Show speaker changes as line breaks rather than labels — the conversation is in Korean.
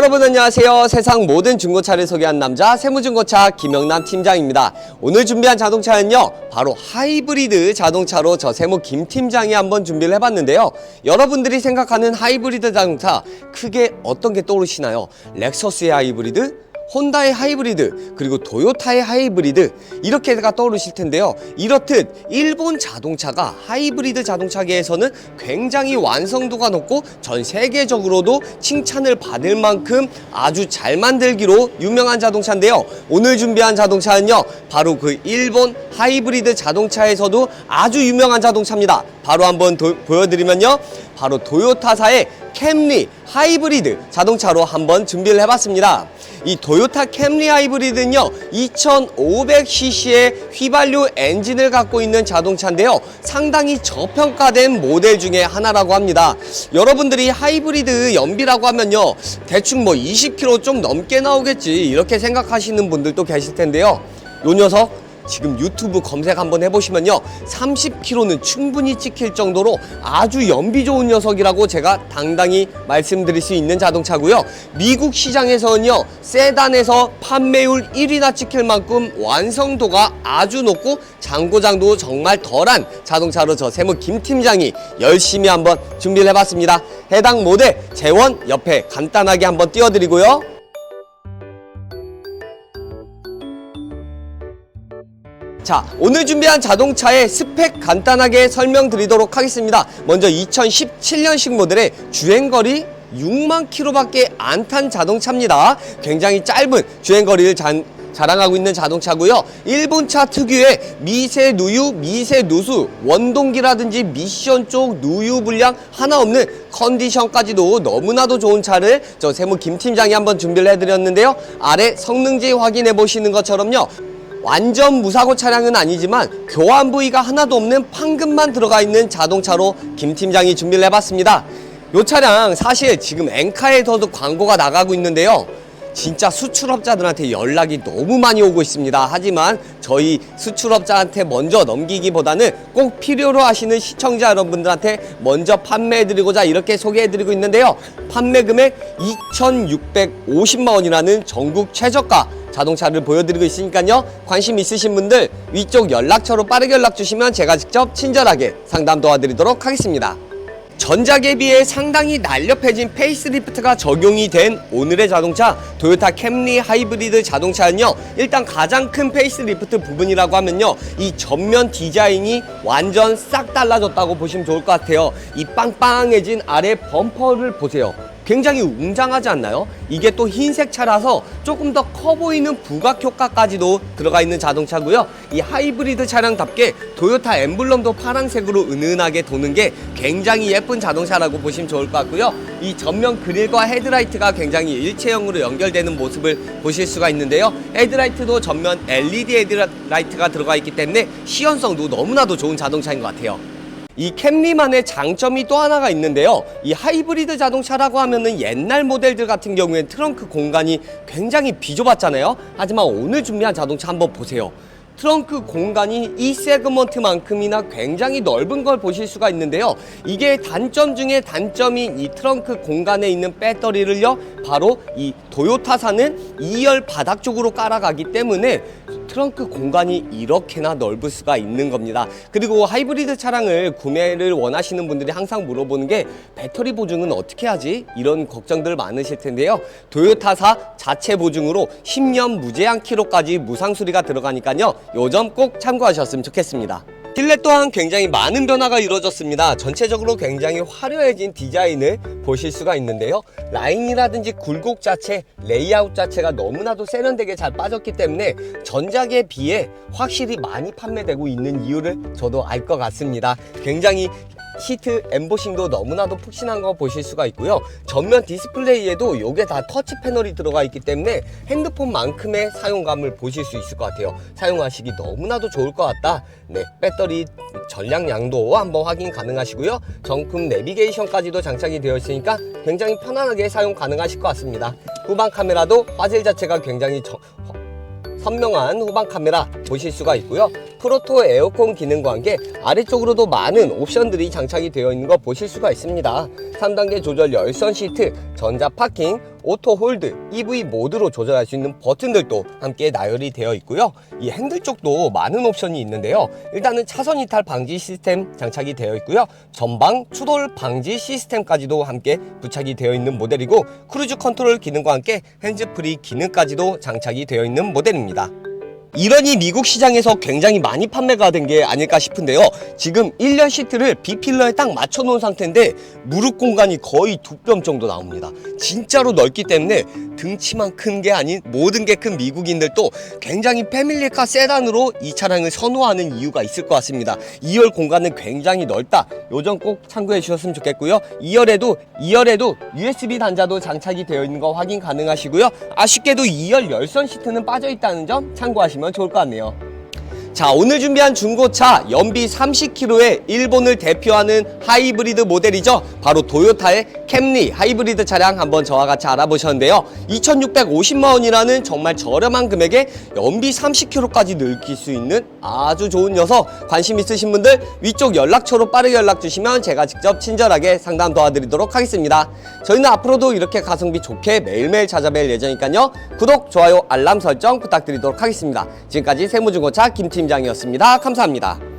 여러분 안녕하세요. 세상 모든 중고차를 소개한 남자 세무중고차 김영남 팀장입니다. 오늘 준비한 자동차는요. 바로 하이브리드 자동차로 저 세무 김 팀장이 한번 준비를 해봤는데요. 여러분들이 생각하는 하이브리드 자동차 크게 어떤 게 떠오르시나요? 렉서스의 하이브리드? 혼다의 하이브리드 그리고 도요타의 하이브리드 이렇게가 떠오르실 텐데요. 이렇듯 일본 자동차가 하이브리드 자동차계에서는 굉장히 완성도가 높고 전 세계적으로도 칭찬을 받을 만큼 아주 잘 만들기로 유명한 자동차인데요. 오늘 준비한 자동차는요 바로 그 일본 하이브리드 자동차에서도 아주 유명한 자동차입니다. 바로 한번 도- 보여드리면요 바로 도요타사의 캠리 하이브리드 자동차로 한번 준비를 해봤습니다. 이 도요타 캠리 하이브리드는요 2500cc의 휘발유 엔진을 갖고 있는 자동차인데요 상당히 저평가된 모델 중에 하나라고 합니다 여러분들이 하이브리드 연비라고 하면요 대충 뭐 20km 좀 넘게 나오겠지 이렇게 생각하시는 분들도 계실 텐데요 요 녀석 지금 유튜브 검색 한번 해보시면요 30km는 충분히 찍힐 정도로 아주 연비 좋은 녀석이라고 제가 당당히 말씀드릴 수 있는 자동차고요. 미국 시장에서는요 세단에서 판매율 1위나 찍힐 만큼 완성도가 아주 높고 장고장도 정말 덜한 자동차로 저 세무 김 팀장이 열심히 한번 준비를 해봤습니다. 해당 모델 재원 옆에 간단하게 한번 띄워드리고요 자, 오늘 준비한 자동차의 스펙 간단하게 설명드리도록 하겠습니다. 먼저 2017년식 모델의 주행거리 6만 킬로밖에 안 탄 자동차입니다. 굉장히 짧은 주행거리를 잔, 자랑하고 있는 자동차고요. 일본차 특유의 미세 누유, 미세 누수, 원동기라든지 미션 쪽 누유 불량 하나 없는 컨디션까지도 너무나도 좋은 차를 저 세무 김 팀장이 한번 준비를 해드렸는데요. 아래 성능지 확인해 보시는 것처럼요. 완전 무사고 차량은 아니지만 교환 부위가 하나도 없는 판금만 들어가 있는 자동차로 김 팀장이 준비를 해봤습니다. 이 차량 사실 지금 엔카에서도 광고가 나가고 있는데요. 진짜 수출업자들한테 연락이 너무 많이 오고 있습니다. 하지만 저희 수출업자한테 먼저 넘기기보다는 꼭 필요로 하시는 시청자 여러분들한테 먼저 판매해드리고자 이렇게 소개해드리고 있는데요. 판매 금액 2,650만 원이라는 전국 최저가 자동차를 보여드리고 있으니까요. 관심 있으신 분들 위쪽 연락처로 빠르게 연락 주시면 제가 직접 친절하게 상담 도와드리도록 하겠습니다. 전작에 비해 상당히 날렵해진 페이스리프트가 적용이 된 오늘의 자동차 도요타 캠리 하이브리드 자동차는요 일단 가장 큰 페이스리프트 부분이라고 하면요 이 전면 디자인이 완전 싹 달라졌다고 보시면 좋을 것 같아요 이 빵빵해진 아래 범퍼를 보세요 굉장히 웅장하지 않나요? 이게 또 흰색 차라서 조금 더 커 보이는 부각 효과까지도 들어가 있는 자동차고요. 이 하이브리드 차량답게 도요타 엠블럼도 파란색으로 은은하게 도는 게 굉장히 예쁜 자동차라고 보시면 좋을 것 같고요. 이 전면 그릴과 헤드라이트가 굉장히 일체형으로 연결되는 모습을 보실 수가 있는데요. 헤드라이트도 전면 LED 헤드라이트가 들어가 있기 때문에 시연성도 너무나도 좋은 자동차인 것 같아요. 이 캠리만의 장점이 또 하나가 있는데요. 이 하이브리드 자동차라고 하면은 옛날 모델들 같은 경우엔 트렁크 공간이 굉장히 비좁았잖아요. 하지만 오늘 준비한 자동차 한번 보세요. 트렁크 공간이 이 세그먼트만큼이나 굉장히 넓은 걸 보실 수가 있는데요. 이게 단점 중에 단점인 이 트렁크 공간에 있는 배터리를요, 바로 이 도요타사는 2열 바닥 쪽으로 깔아가기 때문에 트렁크 공간이 이렇게나 넓을 수가 있는 겁니다. 그리고 하이브리드 차량을 구매를 원하시는 분들이 항상 물어보는 게 배터리 보증은 어떻게 하지? 이런 걱정들 많으실 텐데요. 도요타사 자체 보증으로 10년 무제한 키로까지 무상 수리가 들어가니까요. 요점 꼭 참고하셨으면 좋겠습니다. 실내 또한 굉장히 많은 변화가 이루어졌습니다. 전체적으로 굉장히 화려해진 디자인을 보실 수가 있는데요. 라인이라든지 굴곡 자체, 레이아웃 자체가 너무나도 세련되게 잘 빠졌기 때문에 전작에 비해 확실히 많이 판매되고 있는 이유를 저도 알 것 같습니다. 굉장히 시트 엠보싱도 너무나도 푹신한 거 보실 수가 있고요. 전면 디스플레이에도 요게 다 터치 패널이 들어가 있기 때문에 핸드폰만큼의 사용감을 보실 수 있을 것 같아요. 사용하시기 너무나도 좋을 것 같다. 네, 배터리 전량량도 한번 확인 가능하시고요. 정품 내비게이션까지도 장착이 되어 있으니까 굉장히 편안하게 사용 가능하실 것 같습니다. 후방 카메라도 화질 자체가 굉장히 저- 선명한 후방 카메라 보실 수가 있고요. 프로토 에어컨 기능과 함께 아래쪽으로도 많은 옵션들이 장착이 되어 있는 거 보실 수가 있습니다. 3단계 조절 열선 시트, 전자 파킹, 오토 홀드, EV 모드로 조절할 수 있는 버튼들도 함께 나열이 되어 있고요. 이 핸들 쪽도 많은 옵션이 있는데요. 일단은 차선 이탈 방지 시스템 장착이 되어 있고요. 전방 추돌 방지 시스템까지도 함께 부착이 되어 있는 모델이고 크루즈 컨트롤 기능과 함께 핸즈프리 기능까지도 장착이 되어 있는 모델입니다. 이러니 미국 시장에서 굉장히 많이 판매가 된 게 아닐까 싶은데요. 지금 1년 시트를 B필러에 딱 맞춰 놓은 상태인데 무릎 공간이 거의 두 뼘 정도 나옵니다. 진짜로 넓기 때문에 등치만 큰 게 아닌 모든 게 큰 미국인들도 굉장히 패밀리카 세단으로 이 차량을 선호하는 이유가 있을 것 같습니다. 2열 공간은 굉장히 넓다. 요점 꼭 참고해 주셨으면 좋겠고요. 2열에도 2열에도 USB 단자도 장착이 되어 있는 거 확인 가능하시고요. 아쉽게도 2열 열선 시트는 빠져 있다는 점 참고하시면 좋을 것 같네요. 자 오늘 준비한 중고차 연비 30km의 일본을 대표하는 하이브리드 모델이죠. 바로 도요타의 캠리 하이브리드 차량 한번 저와 같이 알아보셨는데요. 2650만 원이라는 정말 저렴한 금액에 연비 30km까지 늘릴 수 있는 아주 좋은 녀석. 관심 있으신 분들 위쪽 연락처로 빠르게 연락 주시면 제가 직접 친절하게 상담 도와드리도록 하겠습니다. 저희는 앞으로도 이렇게 가성비 좋게 매일매일 찾아뵐 예정이니까요. 구독 좋아요 알람 설정 부탁드리도록 하겠습니다. 지금까지 세무중고차 김 팀장이었습니다. 감사합니다